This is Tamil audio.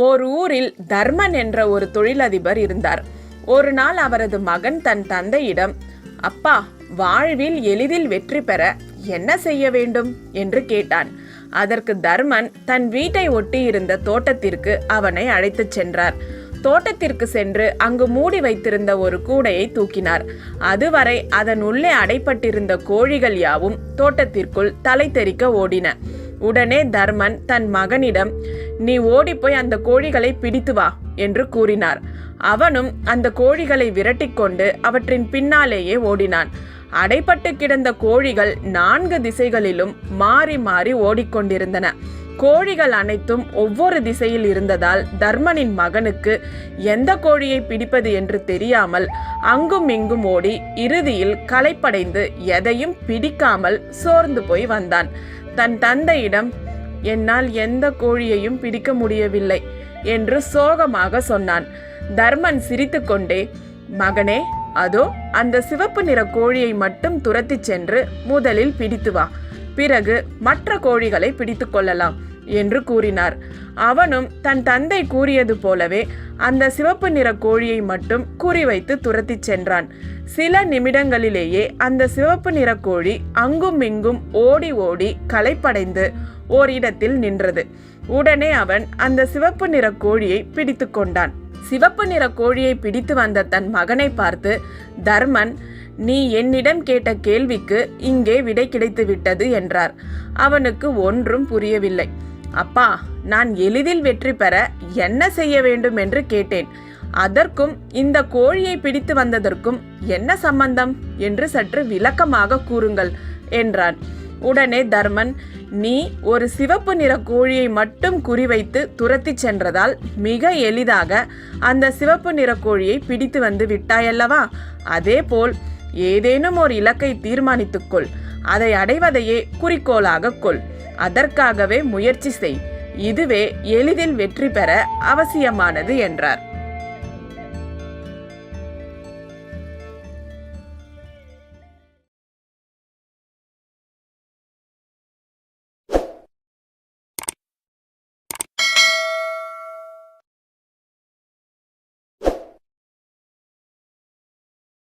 ஓர் ஊரில் தர்மன் என்ற ஒரு தொழிலதிபர் இருந்தார். ஒரு நாள் அவரது மகன் தன் தந்தையிடம் அப்பா வாழ்வில் எளிதில் வெற்றி பெற என்ன செய்ய வேண்டும்? என்று கேட்டான். அதற்கு தர்மன் தன் வீட்டை ஒட்டி இருந்த தோட்டத்திற்கு அவனை அழைத்துச் சென்றார். தோட்டத்திற்கு சென்று அங்கு மூடி வைத்திருந்த ஒரு கூடையை தூக்கினார். அதுவரை அதன் உள்ளே அடைப்பட்டிருந்த கோழிகள் யாவும் தோட்டத்திற்குள் தலை தெறிக்க ஓடின. உடனே தர்மன் தன் மகனிடம் நீ ஓடிப்போய் அந்த கோழிகளை பிடித்து வா என்று கூறினார். அவனும் அந்த கோழிகளை விரட்டிக்கொண்டு அவற்றின் பின்னாலேயே ஓடினான். அடைப்பட்டு கிடந்த கோழிகள் நான்கு திசைகளிலும் மாறி மாறி ஓடிக்கொண்டிருந்தன. கோழிகள் அனைத்தும் ஒவ்வொரு திசையில் இருந்ததால் தர்மனின் மகனுக்கு எந்த கோழியை பிடிப்பது என்று தெரியாமல் அங்கும் இங்கும் ஓடி இறுதியில் களைப்படைந்து எதையும் பிடிக்காமல் சோர்ந்து போய் வந்தான். தன் தந்தையிடம் என்னால் எந்த கோழியையும் பிடிக்க முடியவில்லை என்று சோகமாக சொன்னான். தர்மன் சிரித்துக்கொண்டே மகனே அதோ அந்த சிவப்பு நிற கோழியை மட்டும் துரத்திச் சென்று முதலில் பிடித்து வா. பிறகு மற்ற கோழிகளை பிடித்து கொள்ளலாம் என்று கூறினார். அவனும் தன் தந்தை கூறியது போலவே அந்த சிவப்பு நிற கோழியை மட்டும் குறிவைத்து துரத்திச் சென்றான். சில நிமிடங்களிலேயே அந்த சிவப்பு நிற கோழி அங்கும் இங்கும் ஓடி ஓடி களைப்படைந்து ஓரிடத்தில் நின்றது. உடனே அவன் அந்த சிவப்பு நிற கோழியை பிடித்து கொண்டான். சிவப்பு நிற கோழியை பிடித்து வந்த தன் மகனை பார்த்து தர்மன் நீ என்னிடம் கேட்ட கேள்விக்கு இங்கே விடை கிடைத்து விட்டது என்றார். அவனுக்கு ஒன்றும் புரியவில்லை. அப்பா நான் எளிதில் வெற்றி பெற என்ன செய்ய வேண்டும்? என்று கேட்டேன். அதற்கும் இந்த கோழியை பிடித்து வந்ததற்கும் என்ன சம்பந்தம்? என்று சற்று விளக்கமாக கூறுங்கள் என்றான். உடனே தர்மன் நீ ஒரு சிவப்பு நிற கோழியை மட்டும் குறிவைத்து துரத்திச் சென்றதால் மிக எளிதாக அந்த சிவப்பு நிற கோழியை பிடித்து வந்து விட்டாயல்லவா? அதேபோல் ஏதேனும் ஒரு இலக்கை தீர்மானித்துக்கொள் அதை அடைவதையே குறிக்கோளாக கொள். அதற்காகவே முயற்சி செய். இதுவே எளிதில் வெற்றி பெற அவசியமானது என்றார்.